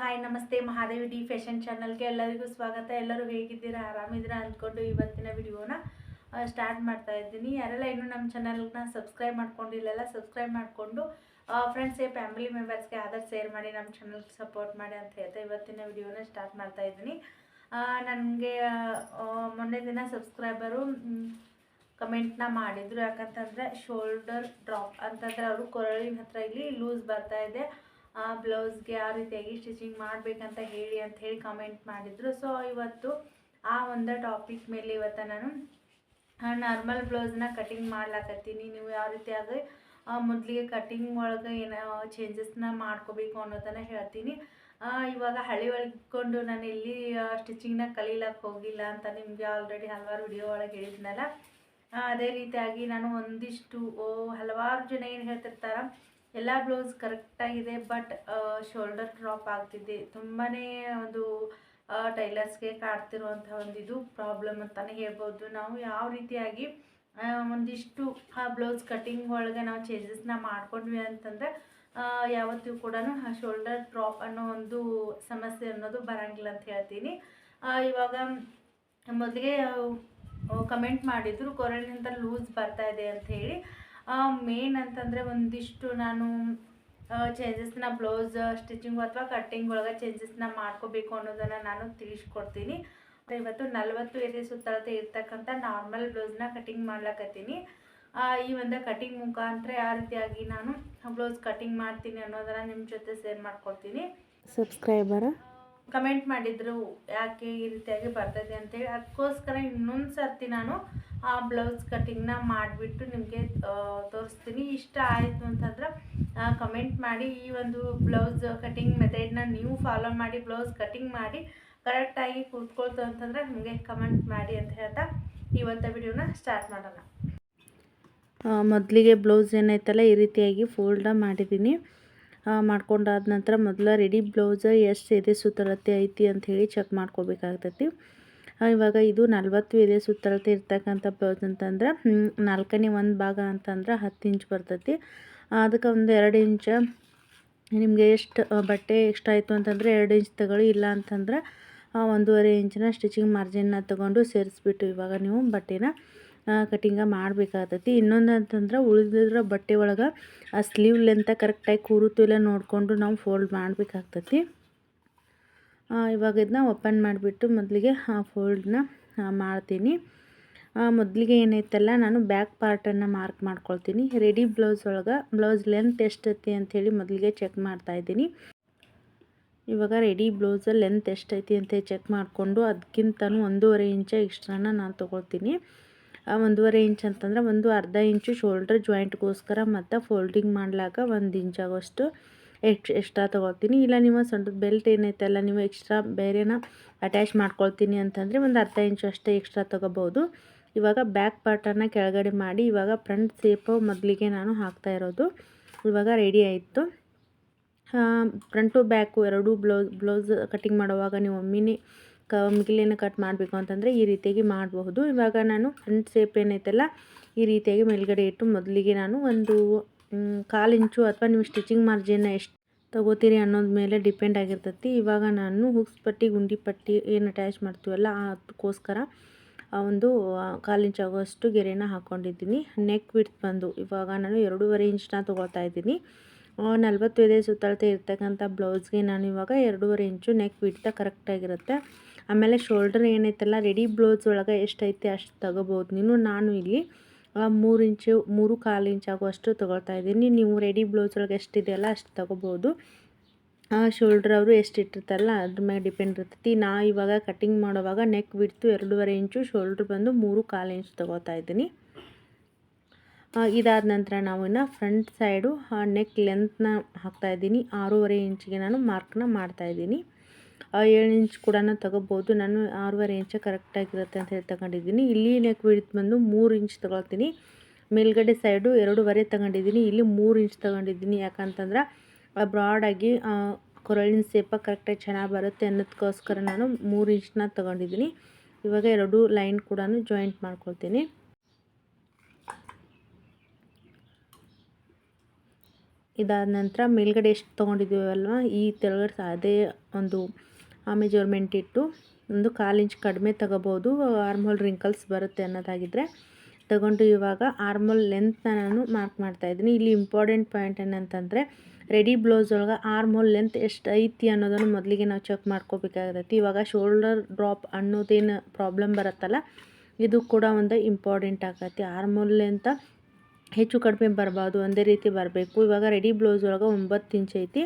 Hi ನಮಸ್ತೆ, Mahadevi D fashion ಚಾನಲ್ಗೆ ಎಲ್ಲರಿಗೂ ಸ್ವಾಗತ. ಎಲ್ಲರೂ ಹೇಗಿದ್ದೀರಾ? ಆರಾಮಿದ್ದೀರಾ ಅಂದ್ಕೊಂಡು ಇವತ್ತಿನ ವಿಡಿಯೋನ ಸ್ಟಾರ್ಟ್ ಮಾಡ್ತಾ ಇದ್ದೀನಿ. ಯಾರೆಲ್ಲ ಇನ್ನೂ ನಮ್ಮ ಚಾನಲ್ನ ಸಬ್ಸ್ಕ್ರೈಬ್ ಮಾಡ್ಕೊಂಡಿಲ್ಲ ಸಬ್ಸ್ಕ್ರೈಬ್ ಮಾಡಿಕೊಂಡು ಫ್ರೆಂಡ್ಸ್ಗೆ ಫ್ಯಾಮಿಲಿ ಮೆಂಬರ್ಸ್ಗೆ ಆದಷ್ಟು ಶೇರ್ ಮಾಡಿ, ನಮ್ಮ ಚಾನಲ್ಗೆ ಸಪೋರ್ಟ್ ಮಾಡಿ ಅಂತ ಹೇಳ್ತಾ ಇವತ್ತಿನ ವಿಡಿಯೋನ ಸ್ಟಾರ್ಟ್ ಮಾಡ್ತಾ ಇದ್ದೀನಿ. ನನಗೆ ಮೊನ್ನೆ ದಿನ ಸಬ್ಸ್ಕ್ರೈಬರು ಕಮೆಂಟ್ನ ಮಾಡಿದರು. ಯಾಕಂತಂದರೆ ಶೋಲ್ಡರ್ ಡ್ರಾಪ್ ಅಂತಂದರೆ ಅವರು ಕೊರಳಿನ ಹತ್ರ ಇಲ್ಲಿ ಲೂಸ್ ಬರ್ತಾ ಇದೆ. ಆ ಬ್ಲೌಸ್ಗೆ ಯಾವ ರೀತಿಯಾಗಿ ಸ್ಟಿಚಿಂಗ್ ಮಾಡಬೇಕಂತ ಹೇಳಿ ಅಂತ ಹೇಳಿ ಕಮೆಂಟ್ ಮಾಡಿದರು. ಸೊ ಇವತ್ತು ಆ ಒಂದು ಟಾಪಿಕ್ ಮೇಲೆ ಇವತ್ತು ನಾನು ನಾರ್ಮಲ್ ಬ್ಲೌಸ್ನ ಕಟಿಂಗ್ ಮಾಡ್ಲಾಕತ್ತೀನಿ. ನೀವು ಯಾವ ರೀತಿಯಾಗಿ ಮೊದಲಿಗೆ ಕಟಿಂಗ್ ಒಳಗೆ ಏನೋ ಚೇಂಜಸ್ನ ಮಾಡ್ಕೋಬೇಕು ಅನ್ನೋದನ್ನು ಹೇಳ್ತೀನಿ. ಆ, ಇವಾಗ ಹಳಿ ಒಳಗಿಕೊಂಡು ನಾನು ಎಲ್ಲಿ ಸ್ಟಿಚಿಂಗ್ನ ಕಲೀಲಕ್ಕೆ ಹೋಗಿಲ್ಲ ಅಂತ ನಿಮಗೆ ಆಲ್ರೆಡಿ ಹಲವಾರು ವಿಡಿಯೋ ಒಳಗೆ ಹೇಳಿದ್ನಲ್ಲ. ಅದೇ ರೀತಿಯಾಗಿ ನಾನು ಒಂದಿಷ್ಟು ಹಲವಾರು ಜನ ಏನು ಹೇಳ್ತಿರ್ತಾರ ಎಲ್ಲ ಬ್ಲೌಸ್ ಕರೆಕ್ಟಾಗಿದೆ ಬಟ್ ಶೋಲ್ಡರ್ ಡ್ರಾಪ್ ಆಗ್ತಿದೆ. ತುಂಬಾ ಒಂದು ಟೈಲರ್ಸ್ಗೆ ಕಾಡ್ತಿರುವಂಥ ಒಂದು ಇದು ಪ್ರಾಬ್ಲಮ್ ಅಂತಲೇ ಹೇಳ್ಬೋದು. ನಾವು ಯಾವ ರೀತಿಯಾಗಿ ಆ, ಒಂದಿಷ್ಟು ಆ ಬ್ಲೌಸ್ ಕಟಿಂಗ್ ಒಳಗೆ ನಾವು ಚೇಂಜಸ್ನ ಮಾಡ್ಕೊಂಡ್ವಿ ಅಂತಂದರೆ ಯಾವತ್ತೂ ಕೂಡ ಶೋಲ್ಡರ್ ಡ್ರಾಪ್ ಅನ್ನೋ ಒಂದು ಸಮಸ್ಯೆ ಅನ್ನೋದು ಬರಂಗಿಲ್ಲ ಅಂತ ಹೇಳ್ತೀನಿ. ಆ, ಇವಾಗ ಮೊದಲಿಗೆ ಕಮೆಂಟ್ ಮಾಡಿದ್ರು ಕೊರಳಿನಿಂದ ಲೂಸ್ ಬರ್ತಾ ಇದೆ ಅಂತ ಹೇಳಿ. ಮೇನ್ ಅಂತಂದರೆ ಒಂದಿಷ್ಟು ನಾನು ಚೇಂಜಸ್ನ ಬ್ಲೌಸ್ ಸ್ಟಿಚಿಂಗ್ ಅಥವಾ ಕಟ್ಟಿಂಗ್ ಒಳಗೆ ಚೇಂಜಸ್ನ ಮಾಡ್ಕೋಬೇಕು ಅನ್ನೋದನ್ನು ನಾನು ತಿಳಿಸ್ಕೊಡ್ತೀನಿ. ಇವತ್ತು ನಲವತ್ತು ಎದೆ ಸುತ್ತಳತೆ ಇರ್ತಕ್ಕಂಥ ನಾರ್ಮಲ್ ಬ್ಲೌಸ್ನ ಕಟಿಂಗ್ ಮಾಡ್ಲಕತ್ತೀನಿ. ಈ ಒಂದು ಕಟಿಂಗ್ ಮುಖಾಂತರ ಯಾವ ರೀತಿಯಾಗಿ ನಾನು ಬ್ಲೌಸ್ ಕಟಿಂಗ್ ಮಾಡ್ತೀನಿ ಅನ್ನೋದನ್ನು ನಿಮ್ಮ ಜೊತೆ ಶೇರ್ ಮಾಡ್ಕೊಳ್ತೀನಿ ಸಬ್ಸ್ಕ್ರೈಬರ ಕಮೆಂಟ್ ಮಾಡಿದ್ರು, ಯಾಕೆ ಈ ರೀತಿಯಾಗಿ ಬರ್ತದೆ ಅಂತೇಳಿ ಅದಕ್ಕೋಸ್ಕರ ಇನ್ನೊಂದು ಸರ್ತಿ ನಾನು ಆ ಬ್ಲೌಸ್ ಕಟ್ಟಿಂಗ್ನ ಮಾಡಿಬಿಟ್ಟು ನಿಮಗೆ ತೋರಿಸ್ತೀನಿ. ಇಷ್ಟ ಆಯಿತು ಅಂತಂದ್ರೆ ಕಮೆಂಟ್ ಮಾಡಿ. ಈ ಒಂದು ಬ್ಲೌಸ್ ಕಟಿಂಗ್ ಮೆಥಡ್ನ ನೀವು ಫಾಲೋ ಮಾಡಿ ಬ್ಲೌಸ್ ಕಟಿಂಗ್ ಮಾಡಿ ಕರೆಕ್ಟಾಗಿ ಕೂತ್ಕೊಳ್ತು ಅಂತಂದ್ರೆ ನಿಮಗೆ ಕಮೆಂಟ್ ಮಾಡಿ ಅಂತ ಹೇಳ್ತಾ ಇವತ್ತು ವಿಡಿಯೋನ ಸ್ಟಾರ್ಟ್ ಮಾಡೋಣ. ಮೊದಲಿಗೆ ಬ್ಲೌಸ್ ಏನೈತಲ್ಲ ಈ ರೀತಿಯಾಗಿ ಫೋಲ್ಡ ಮಾಡಿದ್ದೀನಿ. ಮಾಡ್ಕೊಂಡಾದ ನಂತರ ಮೊದಲ ರೆಡಿ ಬ್ಲೌಸ್ ಎಷ್ಟು ಎದೆ ಸುತ್ತಳತೆ ಐತಿ ಅಂತ ಹೇಳಿ ಚೆಕ್ ಮಾಡ್ಕೋಬೇಕಾಗ್ತೈತಿ. ಇವಾಗ ಇದು ನಲ್ವತ್ತು ಎದೆ ಸುತ್ತಳತೆ ಇರ್ತಕ್ಕಂಥ ಬ್ಲೌಸ್ ಅಂತಂದ್ರೆ ನಾಲ್ಕನೇ ಒಂದು ಭಾಗ ಅಂತಂದ್ರೆ ಹತ್ತು ಇಂಚ್ ಬರ್ತೈತಿ. ಅದಕ್ಕೆ ಒಂದು ಎರಡು ಇಂಚ್ ನಿಮಗೆ ಎಷ್ಟು ಬಟ್ಟೆ ಎಷ್ಟು ಆಯಿತು ಅಂತಂದರೆ ಎರಡು ಇಂಚ್ ತಗೊಳ್ಳಿ, ಇಲ್ಲ ಅಂತಂದ್ರೆ ಒಂದೂವರೆ ಇಂಚಿನ ಸ್ಟಿಚಿಂಗ್ ಮಾರ್ಜಿನ್ನ ತಗೊಂಡು ಸೇರಿಸ್ಬಿಟ್ಟು ಇವಾಗ ನೀವು ಬಟ್ಟೆನ ಕಟಿಂಗ ಮಾಡಬೇಕಾಗ್ತೈತಿ. ಇನ್ನೊಂದು ಅಂತಂದ್ರೆ ಉಳಿದಿರೋ ಬಟ್ಟೆ ಒಳಗೆ ಆ ಸ್ಲೀವ್ ಲೆಂತ ಕರೆಕ್ಟಾಗಿ ಕೂರುತ್ತೋ ಇಲ್ಲ ನೋಡಿಕೊಂಡು ನಾವು ಫೋಲ್ಡ್ ಮಾಡಬೇಕಾಗ್ತೈತಿ. ಇವಾಗ ಇದನ್ನ ಓಪನ್ ಮಾಡಿಬಿಟ್ಟು ಮೊದಲಿಗೆ ಆ ಫೋಲ್ಡ್ನ ಮಾಡ್ತೀನಿ. ಮೊದಲಿಗೆ ಏನೈತಲ್ಲ, ನಾನು ಬ್ಯಾಕ್ ಪಾರ್ಟನ್ನು ಮಾರ್ಕ್ ಮಾಡ್ಕೊಳ್ತೀನಿ. ರೆಡಿ ಬ್ಲೌಸ್ ಒಳಗೆ ಬ್ಲೌಸ್ ಲೆಂತ್ ಎಷ್ಟೈತಿ ಅಂಥೇಳಿ ಮೊದಲಿಗೆ ಚೆಕ್ ಮಾಡ್ತಾಯಿದ್ದೀನಿ ಇವಾಗ ರೆಡಿ ಬ್ಲೌಸ್ ಲೆಂತ್ ಎಷ್ಟೈತಿ ಅಂತ ಚೆಕ್ ಮಾಡಿಕೊಂಡು ಅದಕ್ಕಿಂತನೂ ಒಂದೂವರೆ ಇಂಚ ಎಕ್ಸ್ಟ್ರಾನ ನಾನು ತೊಗೊಳ್ತೀನಿ. ಒಂದೂವರೆ ಇಂಚ್ ಅಂತಂದ್ರೆ ಒಂದು ಅರ್ಧ ಇಂಚು ಶೋಲ್ಡ್ರ್ ಜಾಯಿಂಟ್ಗೋಸ್ಕರ ಮತ್ತು ಫೋಲ್ಡಿಂಗ್ ಮಾಡ್ಲಾಕ ಒಂದು ಇಂಚ್ ಆಗೋಷ್ಟು ಎಕ್ಸ್ ಎಕ್ಸ್ಟ್ರಾ ತೊಗೊಳ್ತೀನಿ. ಇಲ್ಲ ನೀವು ಸೊಂಟದ ಬೆಲ್ಟ್ ಏನೈತಲ್ಲ ನೀವು ಎಕ್ಸ್ಟ್ರಾ ಬೇರೆನ ಅಟ್ಯಾಚ್ ಮಾಡ್ಕೊಳ್ತೀನಿ ಅಂತಂದರೆ ಒಂದು ಅರ್ಧ ಇಂಚು ಅಷ್ಟೇ ಎಕ್ಸ್ಟ್ರಾ ತೊಗೋಬೋದು ಇವಾಗ ಬ್ಯಾಕ್ ಪಾರ್ಟನ್ನು ಕೆಳಗಡೆ ಮಾಡಿ, ಇವಾಗ ಫ್ರಂಟ್ ಸೇಪು ಮೊದಲಿಗೆ ನಾನು ಹಾಕ್ತಾ ಇರೋದು. ಇವಾಗ ರೆಡಿ ಆಯಿತು. ಫ್ರಂಟು ಬ್ಯಾಕು ಎರಡೂ ಬ್ಲೌಸ್ ಬ್ಲೌಸ್ ಕಟಿಂಗ್ ಮಾಡುವಾಗ ನೀವು ಒಮ್ಮಿನೇ ಕ, ಮಿಗಿಲೇನ ಕಟ್ ಮಾಡಬೇಕು ಅಂತಂದರೆ ಈ ರೀತಿಯಾಗಿ ಮಾಡಬಹುದು. ಇವಾಗ ನಾನು ಫ್ರಂಟ್ ಸೇಪ್ ಏನೈತಲ್ಲ, ಈ ರೀತಿಯಾಗಿ ಮೇಲ್ಗಡೆ ಇಟ್ಟು ಮೊದಲಿಗೆ ನಾನು ಒಂದು ಕಾಲು ಇಂಚು ಅಥವಾ ನೀವು ಸ್ಟಿಚಿಂಗ್ ಮಾರ್ಜಿನ್ನ ಎಷ್ಟು ತಗೋತೀರಿ ಅನ್ನೋದ ಮೇಲೆ ಡಿಪೆಂಡ್ ಆಗಿರ್ತೈತಿ. ಇವಾಗ ನಾನು ಹುಕ್ಸ್ ಪಟ್ಟಿ, ಗುಂಡಿ ಪಟ್ಟಿ ಏನು ಅಟ್ಯಾಚ್ ಮಾಡ್ತೀವಲ್ಲ ಅದಕ್ಕೋಸ್ಕರ ಆ ಒಂದು ಕಾಲು ಇಂಚು ಆಗೋಷ್ಟು ಗೆರೆನ ಹಾಕ್ಕೊಂಡಿದ್ದೀನಿ ನೆಕ್ ವಿಡ್ತ್ ಬಂದು ಇವಾಗ ನಾನು ಎರಡೂವರೆ ಇಂಚನ್ನ ತೊಗೊಳ್ತಾ ಇದ್ದೀನಿ. ನಲ್ವತ್ತು ಎದೆ ಸುತ್ತಳತೆ ಇರ್ತಕ್ಕಂಥ ಬ್ಲೌಸ್ಗೆ ನಾನು ಇವಾಗ ಎರಡೂವರೆ ಇಂಚು ನೆಕ್ ವಿಡ್ತ ಕರೆಕ್ಟಾಗಿರುತ್ತೆ ಆಮೇಲೆ ಶೋಲ್ಡರ್ ಏನೈತಲ್ಲ ರೆಡಿ ಬ್ಲೌಸ್ ಒಳಗೆ ಎಷ್ಟೈತೆ ಅಷ್ಟು ತಗೋಬೋದು. ನೀನು, ನಾನು ಇಲ್ಲಿ ಮೂರು ಇಂಚು, ಮೂರು ಕಾಲು ಇಂಚ್ ಆಗುವಷ್ಟು ತೊಗೊಳ್ತಾ ಇದ್ದೀನಿ. ನೀವು ರೆಡಿ ಬ್ಲೌಸ್ ಒಳಗೆ ಎಷ್ಟಿದೆಯಲ್ಲ ಅಷ್ಟು ತೊಗೋಬೋದು. ಶೋಲ್ಡ್ರ್ ಅವರು ಎಷ್ಟು ಇಟ್ಟಿರ್ತಾರಲ್ಲ, ಅದ್ರ ಮೇಲೆ ಡಿಪೆಂಡ್ ಇರ್ತೈತಿ. ನಾ ಇವಾಗ ಕಟಿಂಗ್ ಮಾಡುವಾಗ ನೆಕ್ ಬಿಡ್ತು ಎರಡೂವರೆ ಇಂಚು ಶೋಲ್ಡ್ರ್ ಬಂದು ಮೂರು ಕಾಲು ಇಂಚ್ ತೊಗೋತಾ ಇದ್ದೀನಿ. ಇದಾದ ನಂತರ ನಾವು ಇನ್ನು ಫ್ರಂಟ್ ಸೈಡು ನೆಕ್ ಲೆಂತ್ನ ಹಾಕ್ತಾಯಿದ್ದೀನಿ ಆರೂವರೆ ಇಂಚಿಗೆ ನಾನು ಮಾರ್ಕ್ನ ಮಾಡ್ತಾಯಿದ್ದೀನಿ ಏಳು ಇಂಚ್ ಕೂಡ ತಗೋಬೋದು. ನಾನು ಆರೂವರೆ ಇಂಚ್ ಕರೆಕ್ಟಾಗಿರುತ್ತೆ ಅಂತ ಹೇಳಿ ತಗೊಂಡಿದ್ದೀನಿ. ಇಲ್ಲಿ ನೆಕ್ ವಿಡ್ತ್ ಬಂದು ಮೂರು ಇಂಚ್ ತೊಗೊಳ್ತೀನಿ. ಮೇಲ್ಗಡೆ ಸೈಡು ಎರಡೂವರೆ ತಗೊಂಡಿದ್ದೀನಿ. ಇಲ್ಲಿ ಮೂರು ಇಂಚ್ ತಗೊಂಡಿದ್ದೀನಿ. ಯಾಕಂತಂದ್ರೆ ಬ್ರಾಡಾಗಿ ಕೊರಳಿನ ಸೇಪ ಕರೆಕ್ಟಾಗಿ ಚೆನ್ನಾಗಿ ಬರುತ್ತೆ ಅನ್ನೋದಕ್ಕೋಸ್ಕರ ನಾನು ಮೂರು ಇಂಚ್ನ ತಗೊಂಡಿದ್ದೀನಿ. ಇವಾಗ ಎರಡು ಲೈನ್ ಕೂಡ ಜಾಯಿಂಟ್ ಮಾಡ್ಕೊಳ್ತೀನಿ. ಇದಾದ ನಂತರ ಮೇಲ್ಗಡೆ ಎಷ್ಟು ತೊಗೊಂಡಿದ್ದೀವಲ್ವ? ಈ ತೆಳಗಡೆ ಅದೇ ಒಂದು ಮೆಜರ್ಮೆಂಟ್ ಇಟ್ಟು ಒಂದು ಕಾಲು ಇಂಚ್ ಕಡಿಮೆ ತಗೋಬೋದು, ಆರ್ಮೋಲ್ ರಿಂಕಲ್ಸ್ ಬರುತ್ತೆ ಅನ್ನೋದಾಗಿದ್ದರೆ ತಗೊಂಡು ಇವಾಗ ಆರ್ಮೋಲ್ ಲೆಂತ್ನ ನಾನು ಮಾರ್ಕ್ ಮಾಡ್ತಾ ಇದ್ದೀನಿ. ಇಲ್ಲಿ ಇಂಪಾರ್ಟೆಂಟ್ ಪಾಯಿಂಟ್ ಏನಂತಂದರೆ ರೆಡಿ ಬ್ಲೌಸ್ ಒಳಗೆ ಆರ್ಮೋಲ್ ಲೆಂತ್ ಎಷ್ಟು ಐತಿ ಅನ್ನೋದನ್ನು ಮೊದಲಿಗೆ ನಾವು ಚೆಕ್ ಮಾಡ್ಕೋಬೇಕಾಗತ್ತೆ. ಇವಾಗ ಶೋಲ್ಡರ್ ಡ್ರಾಪ್ ಅನ್ನೋದೇನು ಪ್ರಾಬ್ಲಮ್ ಬರುತ್ತಲ್ಲ, ಇದು ಕೂಡ ಒಂದು ಇಂಪಾರ್ಟೆಂಟ್ ಆಗತ್ತೆ. ಆರ್ಮೋಲ್ ಲೆಂತ ಹೆಚ್ಚು ಕಡಿಮೆ ಬರಬಾರ್ದು ಒಂದೇ ರೀತಿ ಬರಬೇಕು. ಇವಾಗ ರೆಡಿ ಬ್ಲೌಸ್ ಒಳಗೆ ಒಂಬತ್ತು ಇಂಚ್ ಐತಿ.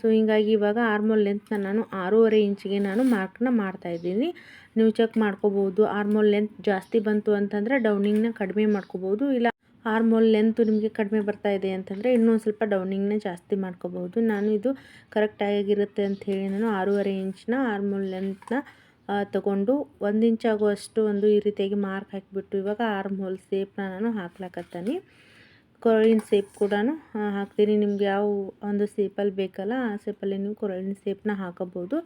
ಸೊ ಹೀಗಾಗಿ ಇವಾಗ ಆರ್ಮೋಲ್ ಲೆಂತ್ನ ನಾನು ಆರೂವರೆ ಇಂಚಿಗೆ ನಾನು ಮಾರ್ಕ್ನ ಮಾಡ್ತಾಯಿದ್ದೀನಿ ನೀವು ಚೆಕ್ ಮಾಡ್ಕೋಬೋದು ಆರ್ಮೋಲ್ ಲೆಂತ್ ಜಾಸ್ತಿ ಬಂತು ಅಂತಂದರೆ ಡೌನಿಂಗ್ನ ಕಡಿಮೆ ಮಾಡ್ಕೋಬೋದು, ಇಲ್ಲ ಆರ್ಮೋಲ್ ಲೆಂತು ನಿಮಗೆ ಕಡಿಮೆ ಬರ್ತಾ ಇದೆ ಅಂತಂದರೆ ಇನ್ನೊಂದು ಸ್ವಲ್ಪ ಡೌನಿಂಗ್ನ ಜಾಸ್ತಿ ಮಾಡ್ಕೋಬೋದು. ನಾನು ಇದು ಕರೆಕ್ಟಾಗಿರುತ್ತೆ ಅಂತ ಹೇಳಿ ನಾನು ಆರೂವರೆ ಇಂಚ್ನ ಆರ್ಮೋಲ್ ಲೆಂತ್ನ ತಗೊಂಡು ಒಂದು ಇಂಚ್ ಆಗುವಷ್ಟು ಒಂದು ಈ ರೀತಿಯಾಗಿ ಮಾರ್ಕ್ ಹಾಕಿಬಿಟ್ಟು ಇವಾಗ ಆರ್ಮೋಲ್ ಸೇಪ್ನ ನಾನು ಹಾಕ್ಲಕತ್ತೀನಿ. ಕೊರಳಿನ ಸೇಪ್ ಕೂಡ ಹಾಕ್ತೀನಿ. ನಿಮ್ಗೆ ಯಾವ ಒಂದು ಸೇಪಲ್ಲಿ ಬೇಕಲ್ಲ, ಆ ಸೇಪಲ್ಲಿ ನೀವು ಕೊರಳಿನ ಸೇಪ್ನ ಹಾಕೋಬೋದು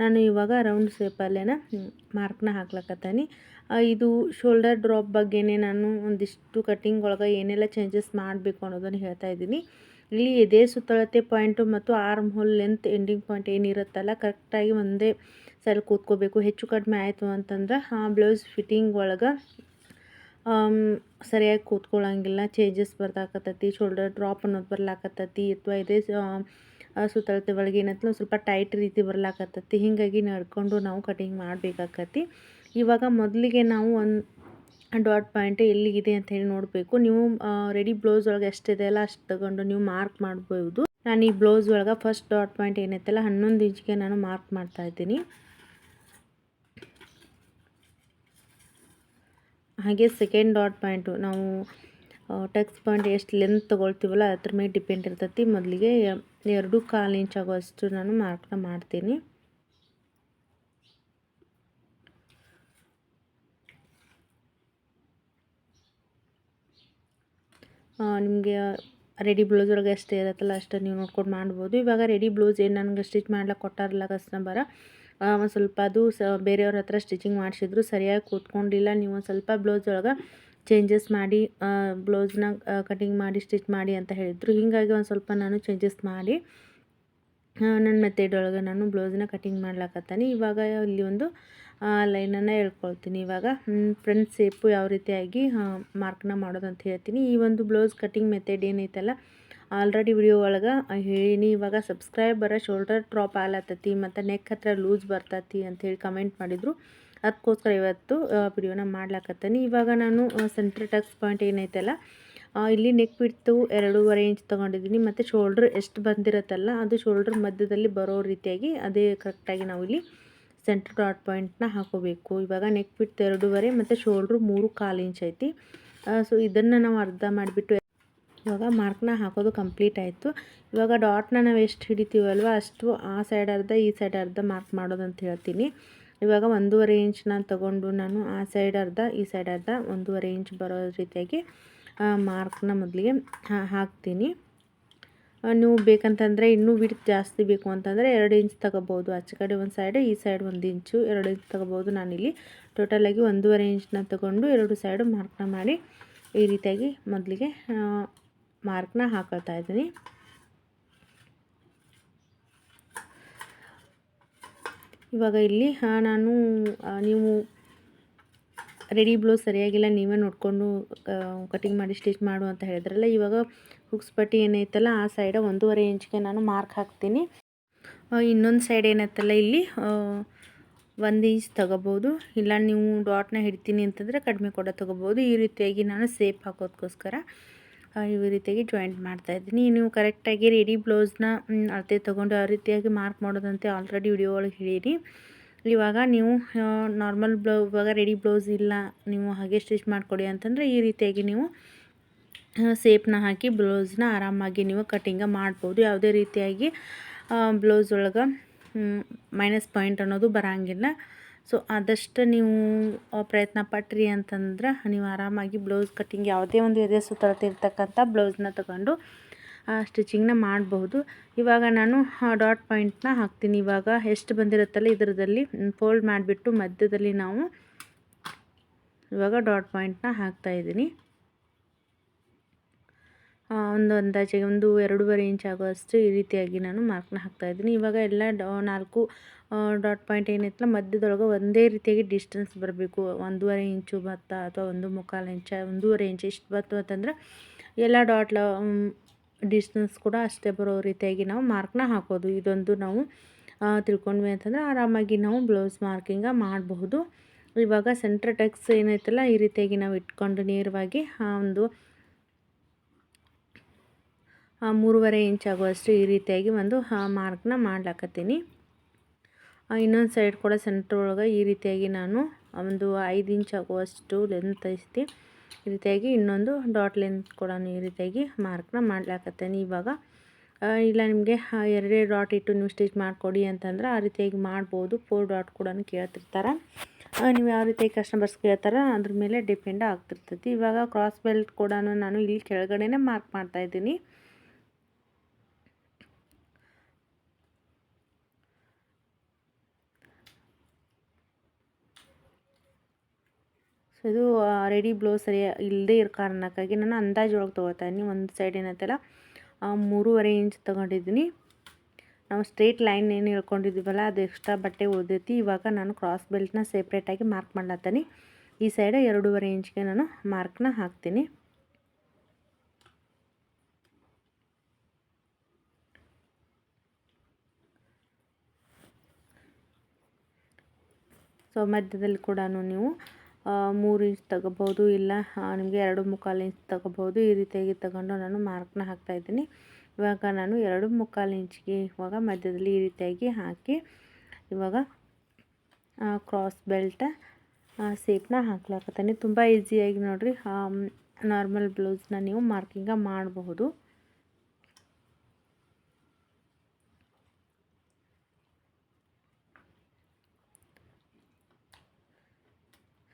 ನಾನು ಇವಾಗ ರೌಂಡ್ ಸೇಪಲ್ಲೇನ ಮಾರ್ಕ್ನ ಹಾಕ್ಲಕ್ಕತ್ತೀನಿ ಇದು ಶೋಲ್ಡರ್ ಡ್ರಾಪ್ ಬಗ್ಗೆನೇ ನಾನು ಒಂದಿಷ್ಟು ಕಟ್ಟಿಂಗ್ ಒಳಗೆ ಏನೆಲ್ಲ ಚೇಂಜಸ್ ಮಾಡಬೇಕು ಅನ್ನೋದನ್ನು ಹೇಳ್ತಾ ಇದ್ದೀನಿ. ಇಲ್ಲಿ ಎದೆ ಸುತ್ತಳತೆ ಪಾಯಿಂಟು ಮತ್ತು arm hole length ending point ಏನಿರುತ್ತಲ್ಲ ಕರೆಕ್ಟಾಗಿ ಒಂದೇ ಸೈಡ್ ಕೂತ್ಕೋಬೇಕು. ಹೆಚ್ಚು ಕಡಿಮೆ ಆಯಿತು ಅಂತಂದ್ರೆ, ಆ ಬ್ಲೌಸ್ ಫಿಟ್ಟಿಂಗ್ ಒಳಗೆ ಸರಿಯಾಗಿ ಕೂತ್ಕೊಳ್ಳೋಂಗಿಲ್ಲ ಚೇಂಜಸ್ ಬರ್ದಾಕತ್ತೈತಿ ಶೋಲ್ಡರ್ ಡ್ರಾಪ್ ಅನ್ನೋದು ಬರ್ಲಾಕತ್ತೈತಿ, ಅಥವಾ ಇದೇ ಸುತ್ತಳತೆ ಒಳಗೆ ಏನಂತಲೂ ಸ್ವಲ್ಪ ಟೈಟ್ ರೀತಿ ಬರ್ಲಾಕತ್ತೈತಿ. ಹೀಗಾಗಿ ನಡ್ಕೊಂಡು ನಾವು ಕಟಿಂಗ್ ಮಾಡಬೇಕಾಕತ್ತಿ. ಇವಾಗ ಮೊದಲಿಗೆ ನಾವು ಒಂದು ಡಾಟ್ ಪಾಯಿಂಟ್ ಎಲ್ಲಿಗಿದೆ ಅಂತ ಹೇಳಿ ನೋಡಬೇಕು. ನೀವು ರೆಡಿ ಬ್ಲೌಸ್ ಒಳಗೆ ಎಷ್ಟಿದೆ ಅಲ್ಲ ಅಷ್ಟು ತಗೊಂಡು ನೀವು ಮಾರ್ಕ್ ಮಾಡ್ಬೋದು. ನಾನು ಈ ಬ್ಲೌಸ್ ಒಳಗೆ ಫಸ್ಟ್ ಡಾಟ್ ಪಾಯಿಂಟ್ ಏನೈತಲ್ಲ, ಹನ್ನೊಂದು ಇಂಚಿಗೆ ನಾನು ಮಾರ್ಕ್ ಮಾಡ್ತಾ ಇದ್ದೀನಿ. ಹಾಗೆ ಸೆಕೆಂಡ್ ಡಾಟ್ ಪಾಯಿಂಟು ನಾವು ಟೆಕ್ಸ್ ಪಾಯಿಂಟ್ ಎಷ್ಟು ಲೆಂತ್ ತೊಗೊಳ್ತೀವಲ್ಲ ಅದ್ರ ಮೇಲೆ ಡಿಪೆಂಡ್ ಇರ್ತೈತಿ. ಮೊದಲಿಗೆ ಎರಡು ಕಾಲು ಇಂಚ್ ಆಗುವಷ್ಟು ನಾನು ಮಾರ್ಕ್ನ ಮಾಡ್ತೀನಿ. ನಿಮಗೆ ರೆಡಿ ಬ್ಲೌಸ್ ಒಳಗೆ ಎಷ್ಟು ಇರುತ್ತಲ್ಲ ಅಷ್ಟೇ ನೀವು ನೋಡ್ಕೊಂಡು ಮಾಡ್ಬೋದು. ಇವಾಗ ರೆಡಿ ಬ್ಲೌಸ್ ಏನು ನನಗೆ ಸ್ಟಿಚ್ ಮಾಡ್ಲಿಕ್ಕೆ ಕೊಟ್ಟಾರಲ್ಲ ಕಸ್ಟಮರ ಒಂದು ಸ್ವಲ್ಪ ಅದು ಸ, ಬೇರೆಯವ್ರ ಹತ್ರ ಸ್ಟಿಚಿಂಗ್ ಮಾಡಿಸಿದ್ರು, ಸರಿಯಾಗಿ ಕೂತ್ಕೊಂಡಿಲ್ಲ. ನೀವು ಒಂದು ಸ್ವಲ್ಪ ಬ್ಲೌಸ್ ಒಳಗೆ ಚೇಂಜಸ್ ಮಾಡಿ ಬ್ಲೌಸ್ನ ಕಟಿಂಗ್ ಮಾಡಿ ಸ್ಟಿಚ್ ಮಾಡಿ ಅಂತ ಹೇಳಿದರು. ಹೀಗಾಗಿ ಒಂದು ಸ್ವಲ್ಪ ನಾನು ಚೇಂಜಸ್ ಮಾಡಿ ನನ್ನ ಮೆಥಡ್ ಒಳಗೆ ನಾನು ಬ್ಲೌಸ್ನ ಕಟಿಂಗ್ ಮಾಡ್ಲಾಕತ್ತೀನಿ. ಇವಾಗ ಇಲ್ಲಿ ಒಂದು ಲೈನನ್ನು ಹೇಳ್ಕೊಳ್ತೀನಿ. ಇವಾಗ ಫ್ರಂಟ್ ಸೇಪು ಯಾವ ರೀತಿಯಾಗಿ ಮಾರ್ಕ್ನ ಮಾಡೋದು ಅಂತ ಹೇಳ್ತೀನಿ. ಈ ಒಂದು ಬ್ಲೌಸ್ ಕಟಿಂಗ್ ಮೆಥಡ್ ಏನೈತಲ್ಲ ಆಲ್ರೆಡಿ ವಿಡಿಯೋ ಒಳಗೆ ಹೇಳೀನಿ, ಇವಾಗ ಸಬ್ಸ್ಕ್ರೈಬರ ಶೋಲ್ಡರ್ ಡ್ರಾಪ್ ಆಗ್ಲತ್ತತಿ, ಮತ್ತು ನೆಕ್ ಹತ್ರ ಲೂಸ್ ಬರ್ತತಿ ಅಂಥೇಳಿ ಕಮೆಂಟ್ ಮಾಡಿದರು. ಅದಕ್ಕೋಸ್ಕರ ಇವತ್ತು ವಿಡಿಯೋನ ಮಾಡ್ಲಾಕತ್ತೀನಿ. ಇವಾಗ ನಾನು ಸೆಂಟ್ರ್ ಟಕ್ಸ್ ಪಾಯಿಂಟ್ ಏನೈತಲ್ಲ ಇಲ್ಲಿ ನೆಕ್ ಬಿಡ್ತು ಎರಡೂವರೆ ಇಂಚ್ ತೊಗೊಂಡಿದ್ದೀನಿ, ಮತ್ತು ಶೋಲ್ಡ್ರ್ ಎಷ್ಟು ಬಂದಿರತ್ತಲ್ಲ, ಅದು ಶೋಲ್ಡ್ರ್ ಮಧ್ಯದಲ್ಲಿ ಬರೋ ರೀತಿಯಾಗಿ, ಅದೇ ಕರೆಕ್ಟಾಗಿ ನಾವು ಇಲ್ಲಿ ಸೆಂಟ್ರ್ ಡಾಟ್ ಪಾಯಿಂಟ್ನ ಹಾಕೋಬೇಕು. ಇವಾಗ ನೆಕ್ ಬಿಟ್ಟು ಎರಡೂವರೆ, ಮತ್ತು ಶೋಲ್ಡ್ರು ಮೂರು ಕಾಲು ಇಂಚ್ ಐತಿ. ಸೊ ಇದನ್ನು ನಾವು ಅರ್ಧ ಮಾಡಿಬಿಟ್ಟು ಇವಾಗ ಮಾರ್ಕ್ನ ಹಾಕೋದು ಕಂಪ್ಲೀಟ್ ಆಯಿತು. ಇವಾಗ ಡಾಟ್ನ ನಾವು ಎಷ್ಟು ಹಿಡಿತೀವಲ್ವ ಅಷ್ಟು ಆ ಸೈಡ್ ಅರ್ಧ, ಈ ಸೈಡ್ ಅರ್ಧ ಮಾರ್ಕ್ ಮಾಡೋದು ಅಂತ ಹೇಳ್ತೀನಿ. ಇವಾಗ ಒಂದೂವರೆ ಇಂಚ್ನ ತಗೊಂಡು ನಾನು ಆ ಸೈಡ್ ಅರ್ಧ, ಈ ಸೈಡ್ ಅರ್ಧ ಒಂದೂವರೆ ಇಂಚ್ ಬರೋ ರೀತಿಯಾಗಿ ಮಾರ್ಕ್ನ ಮೊದಲಿಗೆ ಹಾಕ್ತೀನಿ. ನೀವು ಬೇಕಂತಂದರೆ ಇನ್ನೂ ವಿಡ್ತ್ ಜಾಸ್ತಿ ಬೇಕು ಅಂತಂದರೆ ಎರಡು ಇಂಚ್ ತಗೋಬೋದು. ಆಚೆ ಕಡೆ ಒಂದು ಸೈಡ್ ಈ ಸೈಡ್ ಒಂದು ಇಂಚು ಎರಡು ಇಂಚ್ ತಗೋಬೋದು ನಾನಿಲ್ಲಿ. ಟೋಟಲಾಗಿ ಒಂದೂವರೆ ಇಂಚ್ನ ತಗೊಂಡು ಎರಡು ಸೈಡು ಮಾರ್ಕ್ನ ಮಾಡಿ ಈ ರೀತಿಯಾಗಿ ಮೊದಲಿಗೆ ಮಾರ್ಕ್ನ ಹಾಕೊಳ್ತಾ ಇದ್ದೀನಿ. ಇವಾಗ ಇಲ್ಲಿ ನಾನು ನೀವು ರೆಡಿ ಬ್ಲೌಸ್ ಸರಿಯಾಗಿಲ್ಲ, ನೀವೇ ನೋಡಿಕೊಂಡು ಕಟಿಂಗ್ ಮಾಡಿ ಸ್ಟಿಚ್ ಮಾಡು ಅಂತ ಹೇಳಿದ್ರಲ್ಲ, ಇವಾಗ ಹುಕ್ಸ್ ಪಟ್ಟಿ ಏನೈತಲ್ಲ, ಆ ಸೈಡ ಒಂದೂವರೆ ಇಂಚ್ಗೆ ನಾನು ಮಾರ್ಕ್ ಹಾಕ್ತೀನಿ. ಇನ್ನೊಂದು ಸೈಡ್ ಏನೈತಲ್ಲ ಇಲ್ಲಿ ಒಂದು ಇಂಚ್ ತಗೋಬೋದು. ಇಲ್ಲ, ನೀವು ಡಾಟ್ನ ಹಿಡ್ತೀನಿ ಅಂತಂದರೆ ಕಡಿಮೆ ಕೂಡ ತಗೋಬೋದು. ಈ ರೀತಿಯಾಗಿ ನಾನು ಸೇಫ್ ಹಾಕೋದಕ್ಕೋಸ್ಕರ ಈ ರೀತಿಯಾಗಿ ಜಾಯಿಂಟ್ ಮಾಡ್ತಾ ಇದ್ದೀನಿ. ನೀವು ಕರೆಕ್ಟಾಗಿ ರೆಡಿ ಬ್ಲೌಸ್ನ ಅಳತೆ ತೊಗೊಂಡು ಆ ರೀತಿಯಾಗಿ ಮಾರ್ಕ್ ಮಾಡೋದಂತೆ ಆಲ್ರೆಡಿ ವಿಡಿಯೋ ಒಳಗೆ ಹೇಳಿರಿ. ಇವಾಗ ನೀವು ನಾರ್ಮಲ್ ಬ್ಲೌ ಇವಾಗ ರೆಡಿ ಬ್ಲೌಸ್ ಇಲ್ಲ, ನೀವು ಹಾಗೆ ಸ್ಟಿಚ್ ಮಾಡಿಕೊಡಿ ಅಂತಂದರೆ ಈ ರೀತಿಯಾಗಿ ನೀವು ಸೇಪ್ನ ಹಾಕಿ ಬ್ಲೌಸ್ನ ಆರಾಮಾಗಿ ನೀವು ಕಟ್ಟಿಂಗ ಮಾಡ್ಬೋದು. ಯಾವುದೇ ರೀತಿಯಾಗಿ ಬ್ಲೌಸ್ ಒಳಗೆ ಮೈನಸ್ ಪಾಯಿಂಟ್ ಅನ್ನೋದು ಬರೋಂಗಿಲ್ಲ. ಸೊ ಆದಷ್ಟು ನೀವು ಪ್ರಯತ್ನ ಪಟ್ರಿ ಅಂತಂದ್ರೆ ನೀವು ಆರಾಮಾಗಿ ಬ್ಲೌಸ್ ಕಟ್ಟಿಂಗ್ ಯಾವುದೇ ಒಂದು ಎದೆ ಸುತ್ತಿರ್ತಕ್ಕಂಥ ಬ್ಲೌಸ್ನ ತಗೊಂಡು ಸ್ಟಿಚಿಂಗ್ನ ಮಾಡಬಹುದು. ಇವಾಗ ನಾನು ಡಾಟ್ ಪಾಯಿಂಟ್ನ ಹಾಕ್ತೀನಿ. ಇವಾಗ ಎಷ್ಟು ಬಂದಿರುತ್ತಲ್ಲ ಇದರದಲ್ಲಿ ಫೋಲ್ಡ್ ಮಾಡಿಬಿಟ್ಟು ಮಧ್ಯದಲ್ಲಿ ನಾವು ಇವಾಗ ಡಾಟ್ ಪಾಯಿಂಟ್ನ ಹಾಕ್ತಾಯಿದ್ದೀನಿ ಒಂದು ಅಂದಾಜಿಗೆ ಒಂದು ಎರಡೂವರೆ ಇಂಚ್ ಆಗುವಷ್ಟು ಈ ರೀತಿಯಾಗಿ ನಾನು ಮಾರ್ಕ್ನ ಹಾಕ್ತಾಯಿದ್ದೀನಿ ಇವಾಗ ಎಲ್ಲ ನಾಲ್ಕು ಡಾಟ್ ಪಾಯಿಂಟ್ ಏನಿತ್ತಲ್ಲ, ಮಧ್ಯದೊಳಗೆ ಒಂದೇ ರೀತಿಯಾಗಿ ಡಿಸ್ಟೆನ್ಸ್ ಬರಬೇಕು. ಒಂದೂವರೆ ಇಂಚು ಭತ್ತ ಅಥವಾ ಒಂದು ಮುಕ್ಕಾಲು ಇಂಚ, ಒಂದೂವರೆ ಇಂಚು ಇಷ್ಟು ಬತ್ತು ಅಂತಂದ್ರೆ ಎಲ್ಲ ಡಾಟ್ ಡಿಸ್ಟೆನ್ಸ್ ಕೂಡ ಅಷ್ಟೇ ಬರೋ ರೀತಿಯಾಗಿ ನಾವು ಮಾರ್ಕ್ನ ಹಾಕೋದು. ಇದೊಂದು ನಾವು ತಿಳ್ಕೊಂಡ್ವಿ ಅಂತಂದ್ರೆ ಆರಾಮಾಗಿ ನಾವು ಬ್ಲೌಸ್ ಮಾರ್ಕಿಂಗ ಮಾಡಬಹುದು. ಇವಾಗ ಸೆಂಟ್ರ್ ಟೆಕ್ಸ್ ಏನೈತಲ್ಲ ಈ ರೀತಿಯಾಗಿ ನಾವು ಇಟ್ಕೊಂಡು ನೇರವಾಗಿ ಆ ಒಂದು ಮೂರುವರೆ ಇಂಚ್ ಆಗುವಷ್ಟು ಈ ರೀತಿಯಾಗಿ ಒಂದು ಮಾರ್ಕ್ನ ಮಾಡ್ಲಾಕತ್ತೀನಿ. ಇನ್ನೊಂದು ಸೈಡ್ ಕೂಡ ಸೆಂಟ್ರ್ ಒಳಗೆ ಈ ರೀತಿಯಾಗಿ ನಾನು ಒಂದು ಐದು ಇಂಚ್ ಆಗುವಷ್ಟು ಲೆಂತ್ ಐತಿ ಈ ರೀತಿಯಾಗಿ ಇನ್ನೊಂದು ಡಾಟ್ ಲೆಂತ್ ಕೂಡ ಈ ರೀತಿಯಾಗಿ ಮಾರ್ಕ್ನ ಮಾಡ್ಲಾಕತ್ತೇನೆ ಇವಾಗ. ಇಲ್ಲ ನಿಮಗೆ ಎರಡೇ ಡಾಟ್ ಇಟ್ಟು ನೀವು ಸ್ಟಿಚ್ ಮಾಡಿಕೊಡಿ ಅಂತಂದ್ರೆ ಆ ರೀತಿಯಾಗಿ ಮಾಡ್ಬೋದು. ಫೋರ್ ಡಾಟ್ ಕೂಡ ಕೇಳ್ತಿರ್ತಾರೆ. ನೀವು ಯಾವ ರೀತಿಯಾಗಿ ಕಸ್ಟಮರ್ಸ್ ಕೇಳ್ತಾರೆ ಅದ್ರ ಮೇಲೆ ಡಿಪೆಂಡ್ ಆಗ್ತಿರ್ತೈತಿ. ಇವಾಗ ಕ್ರಾಸ್ ಬೆಲ್ಟ್ ಕೂಡ ನಾನು ಇಲ್ಲಿ ಕೆಳಗಡೆನೇ ಮಾರ್ಕ್ ಮಾಡ್ತಾ ಇದ್ದೀನಿ ಸೊ ಇದು ರೆಡಿ ಬ್ಲೌಸ್ ಸರಿ ಇಲ್ಲದೇ ಇರೋ ಕಾರಣಕ್ಕಾಗಿ ನಾನು ಅಂದಾಜು ಒಳಗೆ ಇದ್ದೀನಿ. ಒಂದು ಸೈಡ್ ಏನತ್ತಲ್ಲ ಆ, ಮೂರುವರೆ ಇಂಚ್ ತೊಗೊಂಡಿದ್ದೀನಿ. ನಾವು ಸ್ಟ್ರೇಟ್ ಲೈನ್ ಏನು ಹೇಳ್ಕೊಂಡಿದ್ದೀವಲ್ಲ ಅದು ಎಕ್ಸ್ಟ್ರಾ ಬಟ್ಟೆ ಉಳಿದೈತಿ. ಇವಾಗ ನಾನು ಕ್ರಾಸ್ ಬೆಲ್ಟ್ನ ಸೆಪ್ರೇಟಾಗಿ ಮಾರ್ಕ್ ಮಾಡ್ಲತ್ತೀನಿ. ಈ ಸೈಡ್ ಎರಡೂವರೆ ಇಂಚ್ಗೆ ನಾನು ಮಾರ್ಕ್ನ ಹಾಕ್ತೀನಿ. ಸೊ ಮಧ್ಯದಲ್ಲಿ ಕೂಡ ನೀವು ಮೂರು ಇಂಚ್ ತಗೋಬೋದು ಇಲ್ಲ ನಿಮಗೆ ಎರಡು ಮುಕ್ಕಾಲು ಇಂಚ್ ತಗೋಬೋದು ಈ ರೀತಿಯಾಗಿ ತಗೊಂಡು ನಾನು ಮಾರ್ಕ್ನ ಹಾಕ್ತಾಯಿದ್ದೀನಿ ಇವಾಗ ನಾನು ಎರಡು ಮುಕ್ಕಾಲು ಇಂಚ್ಗೆ ಇವಾಗ ಮಧ್ಯದಲ್ಲಿ ಈ ರೀತಿಯಾಗಿ ಹಾಕಿ, ಇವಾಗ ಕ್ರಾಸ್ ಬೆಲ್ಟ್ ಸೇಪ್ನ ಹಾಕ್ಲಾಕತ್ತೀನಿ. ತುಂಬ ಈಸಿಯಾಗಿ ನೋಡಿರಿ ನಾರ್ಮಲ್ ಬ್ಲೌಸ್ನ ನೀವು ಮಾರ್ಕಿಂಗ ಮಾಡಬಹುದು.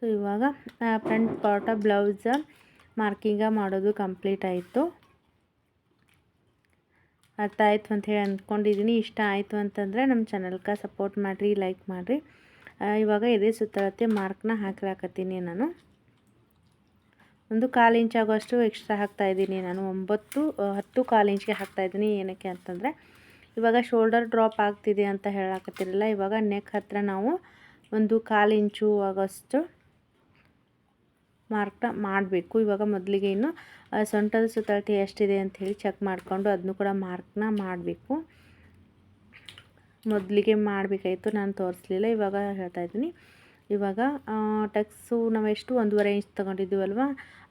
ಸೊ, ಇವಾಗ ಫ್ರಂಟ್ ಪಾರ್ಟ ಬ್ಲೌಸ್ ಮಾರ್ಕಿಂಗ ಮಾಡೋದು ಕಂಪ್ಲೀಟ್ ಆಯಿತು. ಅರ್ಥ ಆಯಿತು ಅಂತ ಹೇಳಿ ಅಂದ್ಕೊಂಡಿದ್ದೀನಿ ಇಷ್ಟ ಆಯಿತು ಅಂತಂದರೆ ನಮ್ಮ ಚಾನಲ್ಗೆ ಸಪೋರ್ಟ್ ಮಾಡಿರಿ, ಲೈಕ್ ಮಾಡಿರಿ. ಇವಾಗ ಇದೇ ಸುತ್ತಳತೆ ಮಾರ್ಕ್ನ ಹಾಕ್ಲಾಕತ್ತೀನಿ ನಾನು. ಒಂದು ಕಾಲು ಇಂಚ್ ಆಗೋಷ್ಟು ಎಕ್ಸ್ಟ್ರಾ ಹಾಕ್ತಾಯಿದ್ದೀನಿ ನಾನು. ಒಂಬತ್ತು, ಹತ್ತು ಕಾಲು ಇಂಚ್ಗೆ ಹಾಕ್ತಾಯಿದ್ದೀನಿ ಏನಕ್ಕೆ ಅಂತಂದರೆ, ಇವಾಗ ಶೋಲ್ಡರ್ ಡ್ರಾಪ್ ಆಗ್ತಿದೆ ಅಂತ ಹೇಳಾಕತ್ತಿರಲಿಲ್ಲ ಇವಾಗ ನೆಕ್ ಹತ್ತಿರ ನಾವು ಒಂದು ಕಾಲು ಇಂಚು ಆಗೋಷ್ಟು ಮಾರ್ಕ್ನ ಮಾಡಬೇಕು. ಇವಾಗ ಮೊದಲಿಗೆ ಇನ್ನು ಸೊಂಟದ ಸುತ್ತಳತೆ ಎಷ್ಟಿದೆ ಅಂತ ಹೇಳಿ ಚೆಕ್ ಮಾಡಿಕೊಂಡು ಅದನ್ನು ಕೂಡ ಮಾರ್ಕ್ನ ಮಾಡಬೇಕು. ಮೊದಲಿಗೆ ಮಾಡಬೇಕಾಯಿತು, ನಾನು ತೋರಿಸ್ಲಿಲ್ಲ, ಇವಾಗ ಹೇಳ್ತಾ ಇದ್ದೀನಿ. ಇವಾಗ ಟಕ್ಸು ನಾವು ಎಷ್ಟು ಒಂದೂವರೆ ಇಂಚ್ ತೊಗೊಂಡಿದ್ದೀವಲ್ವ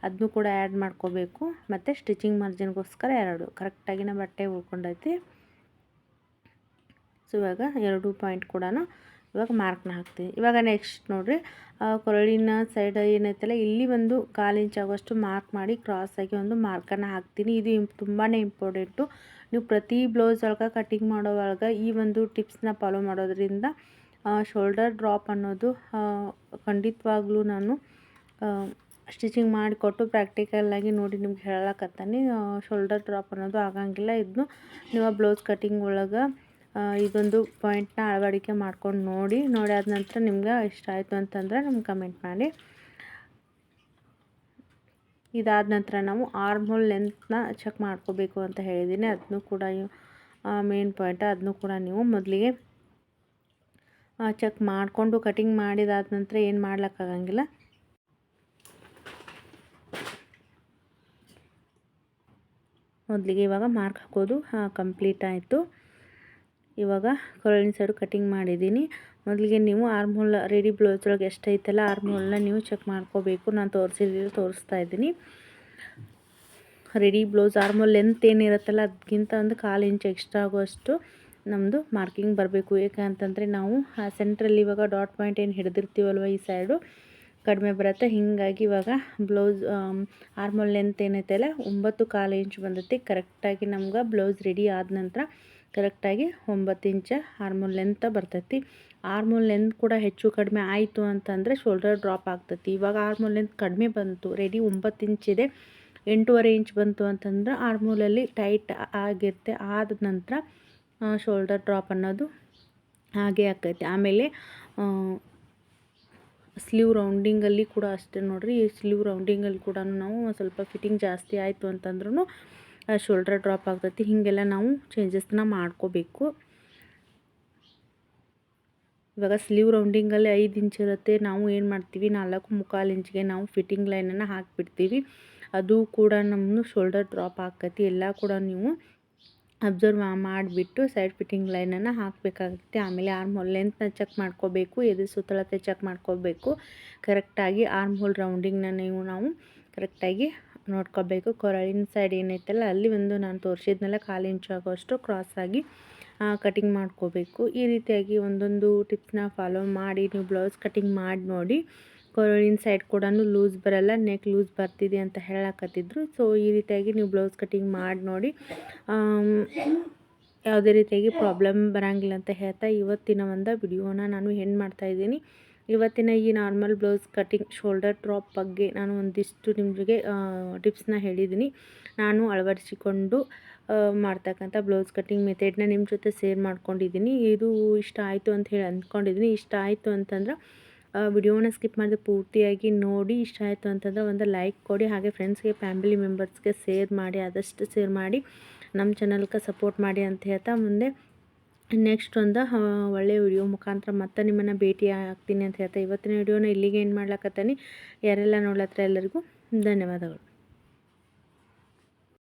ಅದನ್ನು ಕೂಡ ಆ್ಯಡ್ ಮಾಡ್ಕೋಬೇಕು. ಮತ್ತು ಸ್ಟಿಚಿಂಗ್ ಮಾರ್ಜಿನ್ಗೋಸ್ಕರ ಎರಡು ಕರೆಕ್ಟಾಗಿ ನಾವು ಬಟ್ಟೆ ಉಳ್ಕೊಂಡೈತಿ. ಸೊ ಇವಾಗ ಎರಡು ಪಾಯಿಂಟ್ ಕೂಡ ಇವಾಗ ಮಾರ್ಕ್ನ ಹಾಕ್ತೀನಿ. ಇವಾಗ ನೆಕ್ಸ್ಟ್ ನೋಡಿರಿ ಕೊರಳಿನ ಸೈಡ್ ಏನೈತಲ್ಲ, ಇಲ್ಲಿ ಒಂದು ಕಾಲು ಇಂಚ್ ಆಗುವಷ್ಟು ಮಾರ್ಕ್ ಮಾಡಿ ಕ್ರಾಸಾಗಿ ಒಂದು ಮಾರ್ಕನ್ನು ಹಾಕ್ತೀನಿ. ಇದು ಇಂಪ್ ತುಂಬಾ ಇಂಪಾರ್ಟೆಂಟು ನೀವು ಪ್ರತಿ ಬ್ಲೌಸ್ ಒಳಗೆ ಕಟಿಂಗ್ ಮಾಡೋ ಒಳಗೆ ಈ ಒಂದು ಟಿಪ್ಸ್ನ ಫಾಲೋ ಮಾಡೋದ್ರಿಂದ ಶೋಲ್ಡರ್ ಡ್ರಾಪ್ ಅನ್ನೋದು ಖಂಡಿತವಾಗ್ಲೂ ನಾನು ಸ್ಟಿಚಿಂಗ್ ಮಾಡಿಕೊಟ್ಟು ಪ್ರಾಕ್ಟಿಕಲಾಗಿ ನೋಡಿ ನಿಮ್ಗೆ ಹೇಳಕತ್ತಾನೆ ಶೋಲ್ಡರ್ ಡ್ರಾಪ್ ಅನ್ನೋದು ಆಗಂಗಿಲ್ಲ. ಇದನ್ನು ನೀವು ಬ್ಲೌಸ್ ಕಟಿಂಗ್ ಒಳಗೆ ಇದೊಂದು ಪಾಯಿಂಟ್ನ ಅಳವಡಿಕೆ ಮಾಡ್ಕೊಂಡು ನೋಡಿ ನೋಡಿ ಆದ ನಂತರ ನಿಮ್ಗೆ ಇಷ್ಟ ಆಯಿತು ಅಂತಂದರೆ ನಮ್ಗೆ ಕಮೆಂಟ್ ಮಾಡಿ. ಇದಾದ ನಂತರ ನಾವು ಆರ್ಮೋಲ್ ಲೆಂತ್ನ ಚೆಕ್ ಮಾಡ್ಕೋಬೇಕು ಅಂತ ಹೇಳಿದ್ದೀನಿ ಅದನ್ನು ಕೂಡ ಮೇನ್ ಪಾಯಿಂಟ್ ಅದನ್ನು ಕೂಡ ನೀವು ಮೊದಲಿಗೆ ಚೆಕ್ ಮಾಡಿಕೊಂಡು ಕಟಿಂಗ್ ಮಾಡಿದಾದ ನಂತರ ಏನು ಮಾಡ್ಲಿಕ್ಕಾಗಂಗಿಲ್ಲ ಮೊದಲಿಗೆ ಇವಾಗ ಮಾರ್ಕ್ ಹಾಕೋದು ಕಂಪ್ಲೀಟ್ ಆಯಿತು. ಇವಾಗ ಕೊರಳಿನ ಸೈಡು ಕಟ್ಟಿಂಗ್ ಮಾಡಿದ್ದೀನಿ. ಮೊದಲಿಗೆ ನೀವು ಆರ್ಮ್ ಹೋಲ್ ರೆಡಿ ಬ್ಲೌಸ್ ಒಳಗೆ ಎಷ್ಟೈತಲ್ಲ ಆರ್ಮ್ ಹೋಲ್ನ ನೀವು ಚೆಕ್ ಮಾಡ್ಕೋಬೇಕು. ನಾನು ತೋರಿಸಿದ್ರೆ ತೋರಿಸ್ತಾ ಇದ್ದೀನಿ. Ready blouse arm hole length ಏನಿರುತ್ತಲ್ಲ ಅದಕ್ಕಿಂತ ಒಂದು ಕಾಲು ಇಂಚ್ ಎಕ್ಸ್ಟ್ರಾ ಆಗುವಷ್ಟು ನಮ್ಮದು ಮಾರ್ಕಿಂಗ್ ಬರಬೇಕು. ಏಕಂತಂದರೆ ನಾವು ಆ ಸೆಂಟ್ರಲ್ಲಿ ಇವಾಗ ಡಾಟ್ ಪಾಯಿಂಟ್ ಏನು ಹಿಡಿದಿರ್ತೀವಲ್ವ ಈ ಸೈಡು ಕಡಿಮೆ ಬರುತ್ತೆ. ಹೀಗಾಗಿ ಇವಾಗ ಬ್ಲೌಸ್ ಆರ್ಮೋಲ್ ಲೆಂತ್ ಏನೈತಲ್ಲ ಒಂಬತ್ತು ಕಾಲು ಇಂಚ್ ಬಂದೈತಿ. ಕರೆಕ್ಟಾಗಿ ನಮ್ಗೆ ಬ್ಲೌಸ್ ರೆಡಿ ಆದ ನಂತರ ಕರೆಕ್ಟಾಗಿ ಒಂಬತ್ತು ಇಂಚ ಆರ್ಮೋಲ್ ಲೆಂತ್ ಬರ್ತೈತಿ. ಆರ್ಮೋಲ್ ಲೆಂತ್ ಕೂಡ ಹೆಚ್ಚು ಕಡಿಮೆ ಆಯಿತು ಅಂತಂದರೆ ಶೋಲ್ಡರ್ ಡ್ರಾಪ್ ಆಗ್ತೈತಿ. ಇವಾಗ ಆರ್ಮೋಲ್ ಲೆಂತ್ ಕಡಿಮೆ ಬಂತು ರೆಡಿ ಒಂಬತ್ತು ಇಂಚ್ ಇದೆ. ಎಂಟೂವರೆ ಇಂಚ್ ಬಂತು ಅಂತಂದ್ರೆ ಆರ್ಮೋಲಲ್ಲಿ ಟೈಟ್ ಆಗಿರುತ್ತೆ. ಆದ ನಂತರ ಶೋಲ್ಡರ್ ಡ್ರಾಪ್ ಅನ್ನೋದು ಹಾಗೆ ಆಕೈತಿ ಆಮೇಲೆ ಸ್ಲೀವ್ ರೌಂಡಿಂಗಲ್ಲಿ ಕೂಡ ಅಷ್ಟೇ ನೋಡಿರಿ. ಸ್ಲೀವ್ ರೌಂಡಿಂಗಲ್ಲಿ ಕೂಡ ನಾವು ಸ್ವಲ್ಪ ಫಿಟ್ಟಿಂಗ್ ಜಾಸ್ತಿ ಆಯಿತು ಅಂತಂದ್ರೂ ಶೋಲ್ಡ್ರ್ ಡ್ರಾಪ್ ಆಗ್ತೈತಿ. ಹೀಗೆಲ್ಲ ನಾವು ಚೇಂಜಸ್ನ ಮಾಡ್ಕೋಬೇಕು. ಇವಾಗ ಸ್ಲೀವ್ ರೌಂಡಿಂಗಲ್ಲಿ ಐದು ಇಂಚ್ ಇರುತ್ತೆ. ನಾವು ಏನು ಮಾಡ್ತೀವಿ? ನಾಲ್ಕು ಮುಕ್ಕಾಲು ಇಂಚ್ಗೆ ನಾವು ಫಿಟ್ಟಿಂಗ್ ಲೈನನ್ನು ಹಾಕಿಬಿಡ್ತೀವಿ. ಅದು ಕೂಡ ನಮ್ಮನ್ನು ಶೋಲ್ಡರ್ ಡ್ರಾಪ್ ಆಗ್ತೈತಿ. ಎಲ್ಲ ಕೂಡ ನೀವು ಅಬ್ಸರ್ವ್ ಮಾಡಿಬಿಟ್ಟು ಸೈಡ್ ಫಿಟ್ಟಿಂಗ್ ಲೈನನ್ನು ಹಾಕಬೇಕಾಗುತ್ತೆ. ಆಮೇಲೆ ಆರ್ಮ್ ಹೋಲ್ ಲೆಂತ್ನ ಚೆಕ್ ಮಾಡ್ಕೋಬೇಕು. ಎದೆ ಸುತ್ತಳತೆ ಚೆಕ್ ಮಾಡ್ಕೋಬೇಕು. ಕರೆಕ್ಟಾಗಿ ಆರ್ಮ್ ಹೋಲ್ ರೌಂಡಿಂಗ್ನ ನೀವು ನಾವು ಕರೆಕ್ಟಾಗಿ ನೋಡ್ಕೋಬೇಕು. ಕೊರಳಿನ ಸೈಡ್ ಏನೈತಲ್ಲ, ಅಲ್ಲಿ ಒಂದು ನಾನು ತೋರಿಸಿದ್ನೆಲ್ಲ, ಕಾಲು ಇಂಚು ಆಗೋಷ್ಟು ಕ್ರಾಸಾಗಿ ಕಟಿಂಗ್ ಮಾಡ್ಕೋಬೇಕು. ಈ ರೀತಿಯಾಗಿ ಒಂದೊಂದು ಟಿಪ್ಸ್ನ ಫಾಲೋ ಮಾಡಿ, ನೀವು ಬ್ಲೌಸ್ ಕಟಿಂಗ್ ಮಾಡಿ ನೋಡಿ, ಕೊರಳಿನ ಸೈಡ್ ಕೂಡ ಲೂಸ್ ಬರಲ್ಲ ನೆಕ್ ಲೂಸ್ ಬರ್ತಿದೆ ಅಂತ ಹೇಳಕತ್ತಿದ್ರು. ಸೊ ಈ ರೀತಿಯಾಗಿ ನೀವು ಬ್ಲೌಸ್ ಕಟಿಂಗ್ ಮಾಡಿ ನೋಡಿ ಯಾವುದೇ ರೀತಿಯಾಗಿ ಪ್ರಾಬ್ಲಮ್ ಬರೋಂಗಿಲ್ಲ ಅಂತ ಹೇಳ್ತಾ ಇವತ್ತಿನ ಒಂದು ವಿಡಿಯೋನ ನಾನು ಹೆಣ್ಣು ಮಾಡ್ತಾಯಿದ್ದೀನಿ ಇವತ್ತಿನ ಈ normal blouse cutting shoulder drop ಬಗ್ಗೆ ನಾನು ಒಂದಿಷ್ಟು ನಿಮಗೆ ಟಿಪ್ಸ್ನ ಹೇಳಿದ್ದೀನಿ. ನಾನು ಅಳವಡಿಸಿಕೊಂಡು ಮಾಡ್ತಕ್ಕಂಥ ಬ್ಲೌಸ್ ಕಟ್ಟಿಂಗ್ ಮೆಥೆಡ್ನ ನಿಮ್ಮ ಜೊತೆ ಸೇರ್ ಮಾಡ್ಕೊಂಡಿದ್ದೀನಿ. ಇದು ಇಷ್ಟ ಆಯಿತು ಅಂತ ಹೇಳಿ ಅಂದ್ಕೊಂಡಿದ್ದೀನಿ. ಇಷ್ಟ ಆಯಿತು ಅಂತಂದ್ರೆ ವಿಡಿಯೋನ ಸ್ಕಿಪ್ ಮಾಡಿದ್ರೆ ಪೂರ್ತಿಯಾಗಿ ನೋಡಿ. ಇಷ್ಟ ಆಯಿತು ಅಂತಂದ್ರೆ ಒಂದು ಲೈಕ್ ಕೊಡಿ. ಹಾಗೆ ಫ್ರೆಂಡ್ಸ್ಗೆ ಫ್ಯಾಮಿಲಿ ಮೆಂಬರ್ಸ್ಗೆ ಸೇರ್ ಮಾಡಿ, ಆದಷ್ಟು ಸೇರ್ ಮಾಡಿ. ನಮ್ಮ ಚಾನಲ್ಗೆ ಸಪೋರ್ಟ್ ಮಾಡಿ ಅಂತ ಹೇಳ್ತಾ ಮುಂದೆ ನೆಕ್ಸ್ಟ್ ಒಂದು ಒಳ್ಳೆಯ ವಿಡಿಯೋ ಮುಖಾಂತರ ಮತ್ತೆ ನಿಮ್ಮನ್ನು ಭೇಟಿ ಆಗ್ತೀನಿ ಅಂತ ಹೇಳ್ತಾ, ಇವತ್ತಿನ ವಿಡಿಯೋನ ಇಲ್ಲಿಗೆ ಏನು ಮಾಡ್ಲಾಕತ್ತೀನಿ. ಯಾರೆಲ್ಲ ನೋಡ್ಲತ್ತರ ಎಲ್ಲರಿಗೂ ಧನ್ಯವಾದಗಳು.